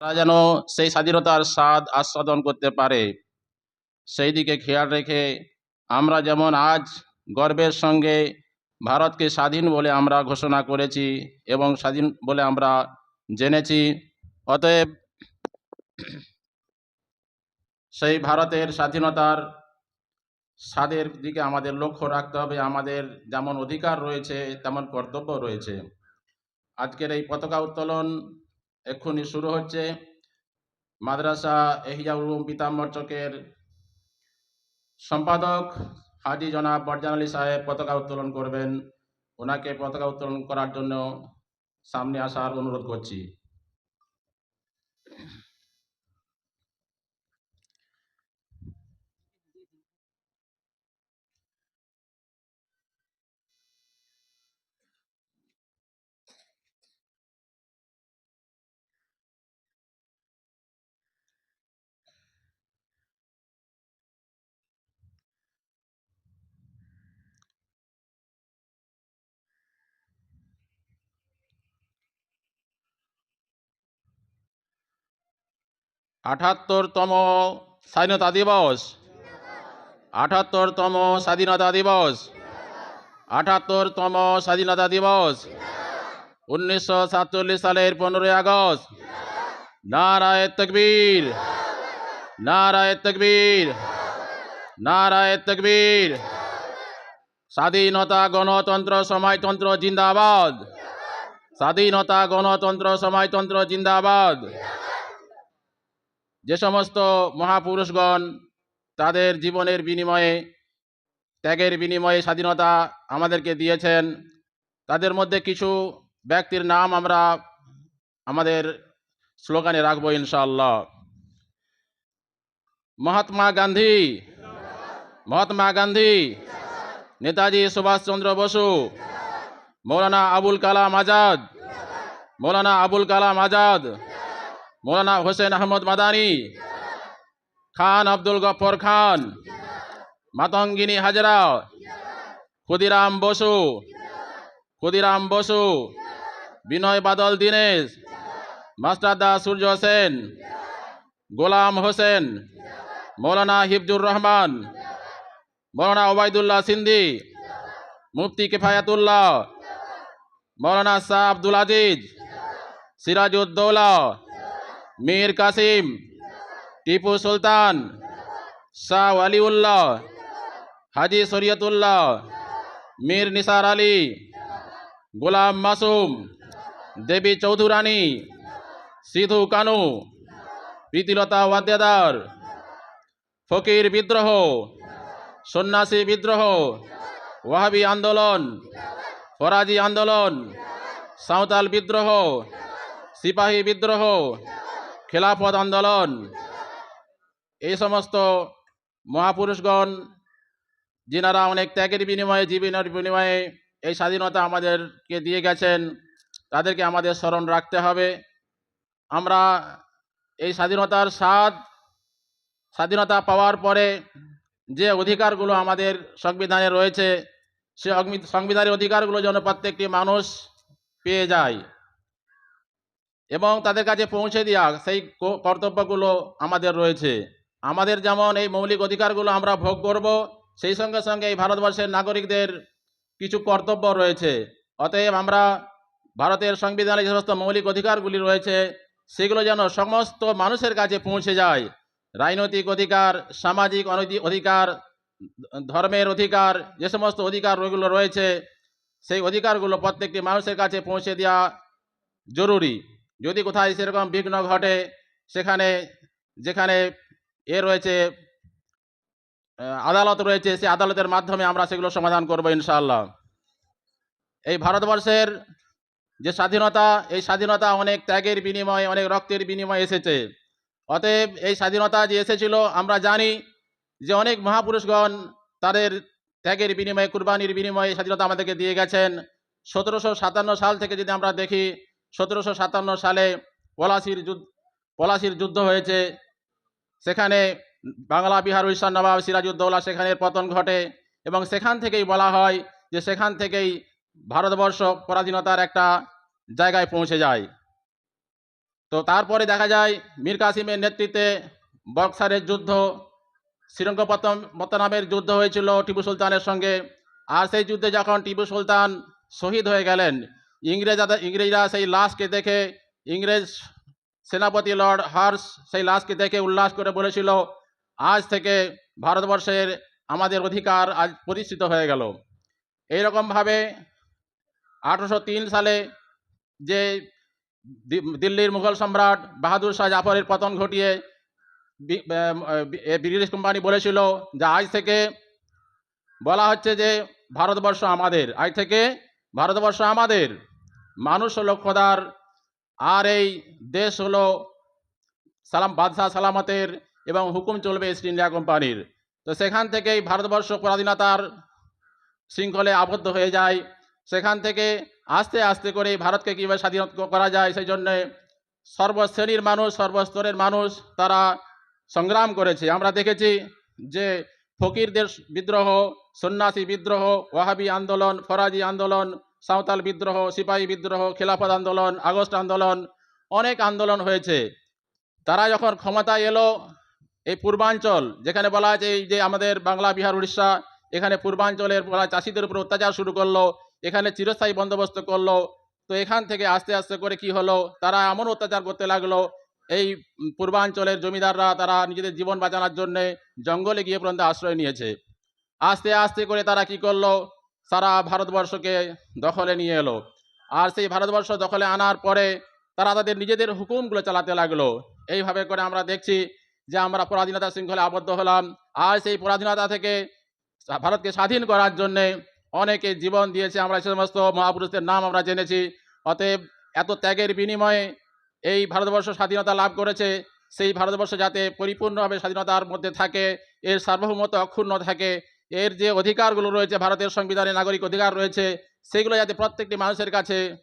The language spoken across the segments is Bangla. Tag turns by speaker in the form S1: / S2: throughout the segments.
S1: তারা যেন সেই স্বাধীনতার স্বাদ আস্বাদন করতে পারে। সেই দিকে খেয়াল রেখে আমরা যেমন আজ গর্বের সঙ্গে ভারতকে স্বাধীন বলে আমরা ঘোষণা করেছি এবং স্বাধীন বলে আমরা জেনেছি, অতএব সেই ভারতের স্বাধীনতার স্বাদের দিকে আমাদের লক্ষ্য রাখতে হবে। আমাদের যেমন অধিকার রয়েছে, তেমন কর্তব্য রয়েছে। আজকের এই পতাকা উত্তোলন এক্ষুনি শুরু হচ্ছে মাদ্রাসা এহিয়া উলুম পিতাম্বরচকের সম্পাদক হাজি জনাব বরজান আলী সাহেব পতাকা উত্তোলন করবেন। ওনাকে পতাকা উত্তোলন করার জন্য সামনে আসার অনুরোধ করছি। আঠাত্তরতম স্বাধীনতা দিবস আঠাত্তরতম স্বাধীনতা দিবস আঠাত্তরতম স্বাধীনতা দিবস উনিশশো সাতচল্লিশ সালের পনেরোই আগস্ট। নারায় তকবীর। নারায় তকবীর। নারায় তকবীর। স্বাধীনতা গণতন্ত্র সমাজতন্ত্র জিন্দাবাদ। স্বাধীনতা গণতন্ত্র সমাজতন্ত্র জিন্দাবাদ। যে সমস্ত মহাপুরুষগণ তাদের জীবনের বিনিময়ে, ত্যাগের বিনিময়ে স্বাধীনতা আমাদেরকে দিয়েছেন, তাদের মধ্যে কিছু ব্যক্তির নাম আমরা আমাদের স্লোগানে রাখব ইনশাআল্লাহ। মহাত্মা গান্ধী মহাত্মা গান্ধী, নেতাজি সুভাষচন্দ্র বসু, মৌলানা আবুল কালাম আজাদ, মৌলানা আবুল কালাম আজাদ মৌলানা হোসেন আহমদ মাদানি, খান আব্দুল গফর খান, মাতঙ্গিনী হাজরা, ক্ষুদিরাম বসু ক্ষুদিরাম বসু, বিনয় বাদল দীনেশ মাস্টারদা সূর্য হোসেন গোলাম হোসেন, মৌলানা হিফজুর রহমান, মৌলানা ওবায়দুল্লাহ সিন্দি, মুফতি কিফায়াতুল্লাহ, মৌলানা শাহ আব্দুল আজিজ সিরাজউদ্দৌলা মীর কাসিম, টিপু সুলতান, শাহ আলিউল্লাহ হাজি শরিয়তুল্লাহ, মীর নিসার আলী, গোলাম মাসুম, দেবী চৌধুরানী, সিধু কানু, প্রীতিলতা ওয়াদ্দেদার, ফকির বিদ্রোহ, সন্ন্যাসী বিদ্রোহ, ওয়াহাবি আন্দোলন, ফরাজি আন্দোলন, সাঁওতাল বিদ্রোহ, সিপাহী বিদ্রোহ খেলাফত আন্দোলন। এই সমস্ত মহাপুরুষগণ, যিনারা অনেক ত্যাগের বিনিময়ে, জীবনের বিনিময়ে এই স্বাধীনতা আমাদেরকে দিয়ে গেছেন, তাদেরকে আমাদের স্মরণ রাখতে হবে। আমরা এই স্বাধীনতার স্বাদ, স্বাধীনতা পাওয়ার পরে যে অধিকারগুলো আমাদের সংবিধানে রয়েছে, সে সংবিধানের অধিকারগুলো যেন প্রত্যেকটি মানুষ পেয়ে যায়। এবং তাদের কাছে পৌঁছে দেওয়া সেই কর্তব্যগুলো আমাদের রয়েছে। আমাদের যেমন এই মৌলিক অধিকারগুলো আমরা ভোগ করব, সেই সঙ্গে সঙ্গে এই ভারতবর্ষের নাগরিকদের কিছু কর্তব্য রয়েছে। অতএব আমরা ভারতের সংবিধানে যে সমস্ত মৌলিক অধিকারগুলি রয়েছে, সেগুলো যেন সমস্ত মানুষের কাছে পৌঁছে যায়। রাজনৈতিক অধিকার, সামাজিক অধিকার, ধর্মের অধিকার, যে সমস্ত অধিকার ওইগুলো রয়েছে, সেই অধিকারগুলো প্রত্যেকটি মানুষের কাছে পৌঁছে দেওয়া জরুরি। যদি কোথায় সেরকম বিঘ্ন ঘটে, সেখানে, যেখানে এ রয়েছে আদালত রয়েছে, সে আদালতের মাধ্যমে আমরা সেগুলো সমাধান করব ইনশাআল্লাহ। এই ভারতবর্ষের যে স্বাধীনতা, এই স্বাধীনতা অনেক ত্যাগের বিনিময়ে, অনেক রক্তের বিনিময়ে এসেছে। অতএব এই স্বাধীনতা যে এসেছিল, আমরা জানি যে অনেক মহাপুরুষগণ তাদের ত্যাগের বিনিময়ে, কুরবানির বিনিময়ে স্বাধীনতা আমাদেরকে দিয়ে গেছেন। সতেরোশো সাতান্ন সাল থেকে যদি আমরা দেখি সতেরোশো সাতান্ন সালে পলাশির যুদ্ধ পলাশির যুদ্ধ হয়েছে। সেখানে বাংলা বিহার উড়িষ্যার নবাব সিরাজউদ্দৌলা সেখানের পতন ঘটে এবং সেখান থেকেই বলা হয় যে সেখান থেকেই ভারতবর্ষ পরাধীনতার একটা জায়গায় পৌঁছে যায়। তো তারপরে দেখা যায় মীর কাসিমের নেতৃত্বে বক্সারের যুদ্ধ শ্রীরঙ্গপত্তনামের যুদ্ধ হয়েছিল টিপু সুলতানের সঙ্গে। আর সেই যুদ্ধে যখন টিপু সুলতান শহীদ হয়ে গেলেন ইংরেজ ইংরেজরা সেই লাশকে দেখে ইংরেজ সেনাপতি লর্ড হার্স সেই লাশকে দেখে উল্লাস করে বলেছিল, আজ থেকে ভারতবর্ষের আমাদের অধিকার আজ প্রতিষ্ঠিত হয়ে গেল। এইরকমভাবে আঠারোশো তিন সালে যে দিল্লির মুঘল সম্রাট বাহাদুর শাহ জাফরের পতন ঘটিয়ে ব্রিটিশ কোম্পানি বলেছিল যে, আজ থেকে বলা হচ্ছে যে, ভারতবর্ষ আমাদের। আজ থেকে ভারতবর্ষ আমাদের। মানুষ হলো খোদার, আর এই দেশ হলো সালাম, বাদশাহ সালামতের এবং হুকুম চলবে ইস্ট ইন্ডিয়া কোম্পানির তো সেখান থেকেই ভারতবর্ষ পরাধীনতার শৃঙ্খলে আবদ্ধ হয়ে যায়। সেখান থেকে আস্তে আস্তে করে ভারতকে কীভাবে স্বাধীন করা যায় সেই জন্যে সর্বশ্রেণীর মানুষ, সর্বস্তরের মানুষ তারা সংগ্রাম করেছে। আমরা দেখেছি যে ফকিরদের বিদ্রোহ, সন্ন্যাসী বিদ্রোহ, ওয়াহাবি আন্দোলন, ফরাজি আন্দোলন সাঁওতাল বিদ্রোহ, সিপাহী বিদ্রোহ, খেলাফত আন্দোলন, আগস্ট আন্দোলন, অনেক আন্দোলন হয়েছে। তারা যখন ক্ষমতায় এলো, এই পূর্বাঞ্চল, যেখানে বলা আছে এই যে আমাদের বাংলা, বিহার, উড়িষ্যা, এখানে পূর্বাঞ্চলের বলা চাষিদের উপর অত্যাচার শুরু করল, এখানে চিরস্থায়ী বন্দোবস্ত করল, তো এখান থেকে আস্তে আস্তে করে কি হলো, তারা এমন অত্যাচার করতে লাগল, এই পূর্বাঞ্চলের জমিদাররা তারা নিজেদের জীবন বাঁচানোর জন্যে জঙ্গলে গিয়ে পর্যন্ত আশ্রয় নিয়েছে। আস্তে আস্তে করে তারা কি করল সারা ভারতবর্ষকে দখলে নিয়ে এলো। আর সেই ভারতবর্ষ দখলে আনার পরে তারা তাদের নিজেদের হুকুমগুলো চালাতে লাগল। এইভাবে করে আমরা দেখছি যে আমরা পরাধীনতা শৃঙ্খলে আবদ্ধ হলাম। আর সেই পরাধীনতা থেকে ভারতকে স্বাধীন করার জন্যে অনেকে জীবন দিয়েছে। আমরা সে সমস্ত মহাপুরুষদের নাম আমরা জেনেছি। অতএব এত ত্যাগের বিনিময়ে এই ভারতবর্ষ স্বাধীনতা লাভ করেছে। সেই ভারতবর্ষ যাতে পরিপূর্ণভাবে স্বাধীনতার মধ্যে থাকে, এর সার্বভৌমত্ব অক্ষুণ্ণ থাকে এর যে অধিকারগুলো রয়েছে ভারতের সংবিধানে নাগরিক অধিকার রয়েছে, সেগুলো যাতে প্রত্যেকটি মানুষের কাছে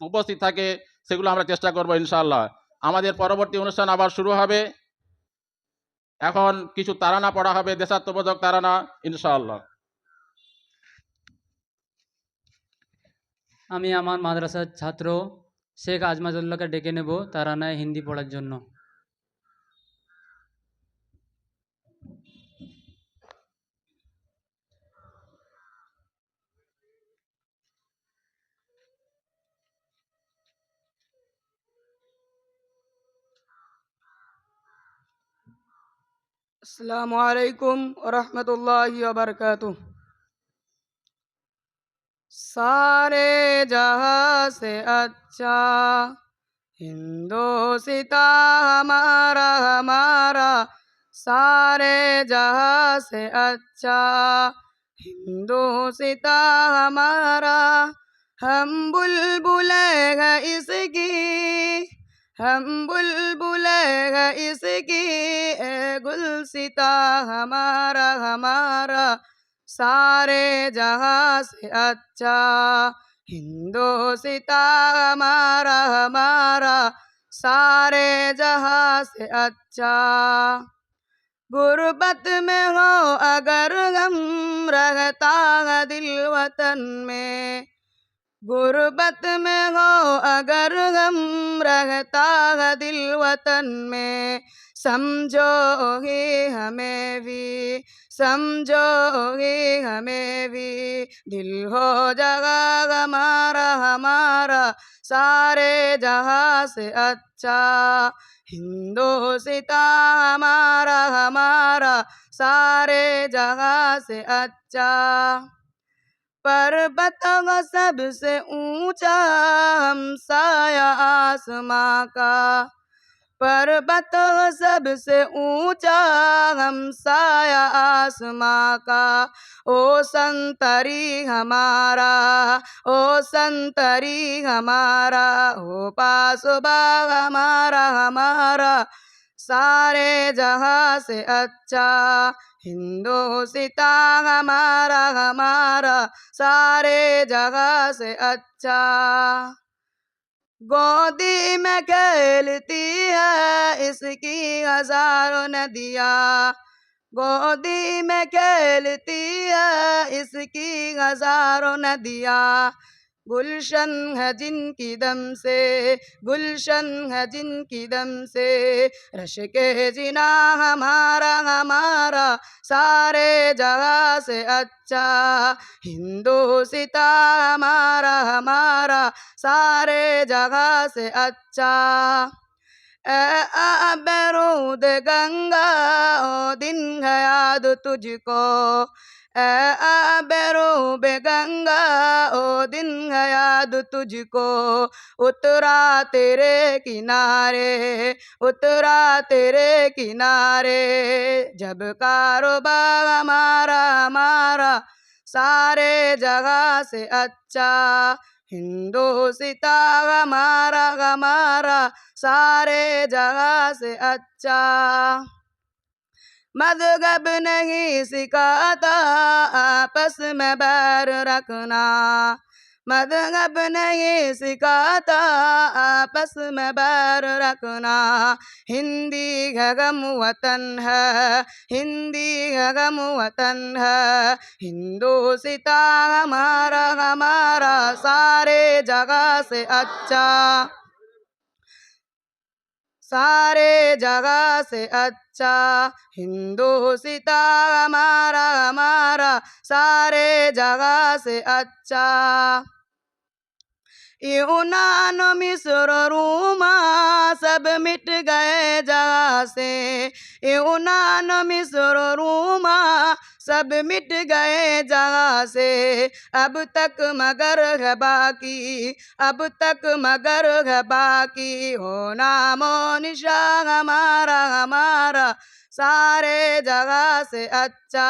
S1: উপস্থিত থাকে, সেগুলো আমরা চেষ্টা করব ইনশাল্লাহ আমাদের পরবর্তী অনুষ্ঠান আবার শুরু হবে। এখন কিছু তারানা পড়া হবে, দেশাত্মবোধক তারানা ইনশাআল্লাহ।
S2: আমি আমার মাদ্রাসার ছাত্র শেখ আজমাজুল্লাহকে ডেকে নেব তারা নয় হিন্দি পড়ার জন্য।
S3: अस्सलाम वालेकुम वरहमतुल्लाहि वबरकातुह सारे जहाँ से अच्छा हिंदोसिता हमारा हमारा सारे जहाँ से अच्छा हिंदोसिता हमारा हम बुलबुले इसकी। हम बुलबुले हैं इसकी, ए गुलसिता हमारा हमारा। सारे जहाँ से अच्छा हिंदोसिता हमारा हमारा। सारे जहाँ से अच्छा। गुर्बत में हो अगर गम रहता दिल वतन में गुर्बत में हो अगर हम रहता है दिल वतन में। समझो ही हमें भी समझो ही हमें भी। दिल हो जगह हमारा हमारा सारे जहाँ से अच्छा। हिंदोसिता हमारा हमारा सारे जहाँ से अच्छा। पर्वत व सबसे ऊँचा, हम साया आसमां का। पर्वत सबसे ऊँचा, हम साया आसमां का। ओ संतरी हमारा, ओ संतरी हमारा ओ पासबा हमारा हमारा। सारे जहाँ से अच्छा हिंदोसिता हमारा हमारा सारे जगह से अच्छा। गोदी में खेलती है, इसकी हज़ारों नदियाँ। गोदी में खेलती है, इसकी हज़ारों नदियाँ। गुलशन है जिनकी दम से गुलशन है जिनकी दम से। रश के जिना हमारा हमारा सारे जगह से अच्छा। हिंदू सीता हमारा हमारा सारे जगह से अच्छा बेरूद गंगा ओ दिन है याद तुझको। ए बेरूब गंगा ओ दिन याद तुझको। उतरा तेरे किनारे, उतरा तेरे किनारे। जब कारोबार हमारा हमारा सारे जगह से अच्छा। हिंदू सिता हमारा हमारा सारे जगह से अच्छा। मज़हब नहीं सिखाता, आपस में बैर रखना। मज़हब नहीं सिखाता, आपस में बैर रखना। हिंदी है गम वतन है, हिंदी है गम वतन है। हिंदू सिता हमारा हमारा सारे जगह से अच्छा। सारे जगह से अच्छा हिंदू सीता हमारा हमारा सारे जगह से अच्छा। यूनान मिस्र रूमा सब मिट गए जगह से यूनान मिस्र रूमा सब मिट गए जहाँ से अब तक मगर है बाकी, अब तक मगर है बाकी। हो नामो निशा हमारा हमारा सारे जगह से अच्छा।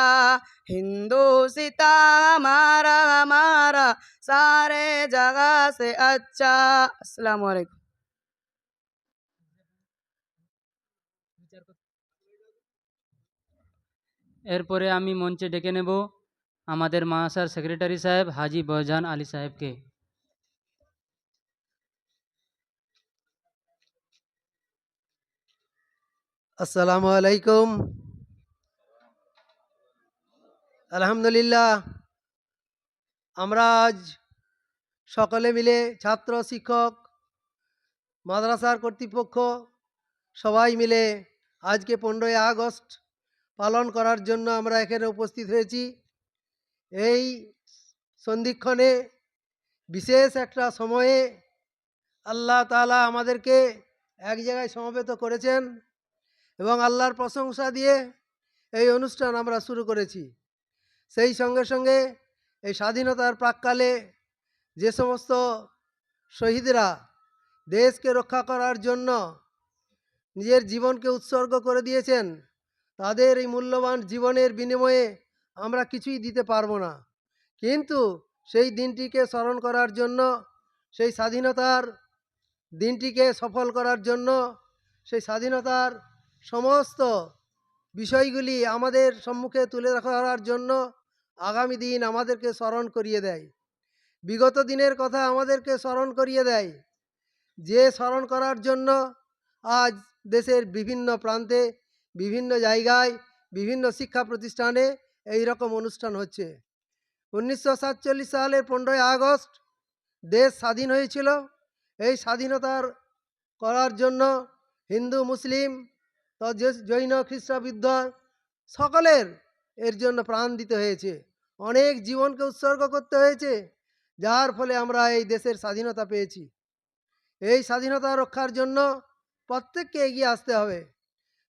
S3: हिंदू सीता हमारा हमारा सारे जगह से अच्छा। अस्सलाम वालेकुम
S2: এরপরে আমি মঞ্চে ডেকে নেব আমাদের মাসার সেক্রেটারি সাহেব হাজি বহজান আলী সাহেবকে।
S4: আসসালামু আলাইকুম। আলহামদুলিল্লাহ। আমরা আজ সকলে মিলে ছাত্র, শিক্ষক, মাদ্রাসার কর্তৃপক্ষ সবাই মিলে আজকে পনেরোই আগস্ট পালন করার জন্য আমরা এখানে উপস্থিত হয়েছি। এই সন্ধিক্ষণে বিশেষ একটা সময়ে আল্লাহ তাআলা আমাদেরকে এক জায়গায় সমবেত করেছেন এবং আল্লাহর প্রশংসা দিয়ে এই অনুষ্ঠান আমরা শুরু করেছি। সেই সঙ্গে সঙ্গে এই স্বাধীনতার প্রাককালে যে সমস্ত শহীদরা দেশকে রক্ষা করার জন্য নিজের জীবনকে উৎসর্গ করে দিয়েছেন তাদের এই মূল্যবান জীবনের বিনিময়ে আমরা কিছুই দিতে পারব না। কিন্তু সেই দিনটিকে স্মরণ করার জন্য, সেই স্বাধীনতার দিনটিকে সফল করার জন্য, সেই স্বাধীনতার সমস্ত বিষয়গুলি আমাদের সম্মুখে তুলে ধরার জন্য আগামী দিন আমাদেরকে স্মরণ করিয়ে দেয়। বিগত দিনের কথা আমাদেরকে স্মরণ করিয়ে দেয়। যে স্মরণ করার জন্য আজ দেশের বিভিন্ন প্রান্তে বিভিন্ন জায়গায়, বিভিন্ন শিক্ষা প্রতিষ্ঠানে এই রকম অনুষ্ঠান হচ্ছে। উনিশশো সাতচল্লিশ সালের পনেরোই আগস্ট দেশ স্বাধীন হয়েছিল। এই স্বাধীনতার করার জন্য হিন্দু, মুসলিম জৈন খ্রিস্টাবৃদ্ধ সকলের এর জন্য প্রাণ দিতে হয়েছে। অনেক জীবনকে উৎসর্গ করতে হয়েছে, যার ফলে আমরা এই দেশের স্বাধীনতা পেয়েছি। এই স্বাধীনতা রক্ষার জন্য প্রত্যেককে এগিয়ে আসতে হবে।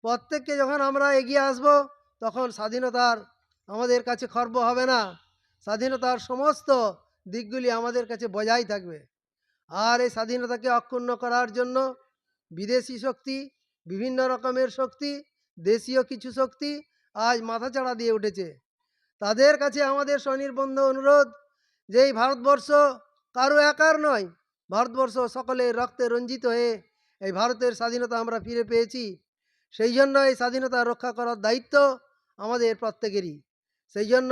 S4: প্রত্যেককে যখন আমরা এগিয়ে আসব, তখন স্বাধীনতার আমাদের কাছে খর্ব হবে না। স্বাধীনতার সমস্ত দিকগুলি আমাদের কাছে বজায় থাকবে। আর এই স্বাধীনতাকে অক্ষুণ্ণ করার জন্য বিদেশি শক্তি, বিভিন্ন রকমের শক্তি, দেশীয় কিছু শক্তি আজ মাথাচাড়া দিয়ে উঠেছে। তাদের কাছে আমাদের স্বনির্বন্ধ অনুরোধ যে এই ভারতবর্ষ কারও একার নয়, ভারতবর্ষ সকলের রক্তে রঞ্জিত হয়ে এই ভারতের স্বাধীনতা আমরা ফিরে পেয়েছি। সেই জন্য এই স্বাধীনতা রক্ষা করার দায়িত্ব আমাদের প্রত্যেকেরই। সেই জন্য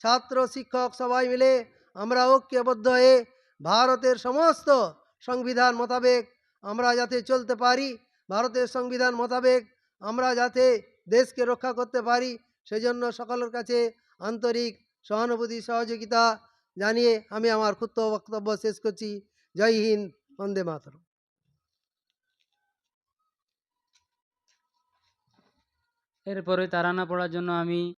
S4: ছাত্র, শিক্ষক সবাই মিলে আমরা ঐক্যবদ্ধ হয়ে ভারতের সমস্ত সংবিধান মোতাবেক আমরা যাতে চলতে পারি, ভারতের সংবিধান মোতাবেক আমরা যাতে দেশকে রক্ষা করতে পারি সেজন্য সকলের কাছে আন্তরিক সহানুভূতি, সহযোগিতা জানিয়ে আমি আমার ক্ষুদ্র বক্তব্য শেষ করছি। জয় হিন্দ, বন্দে মাতরম।
S2: এরপরে তারা না পড়ার জন্য আমি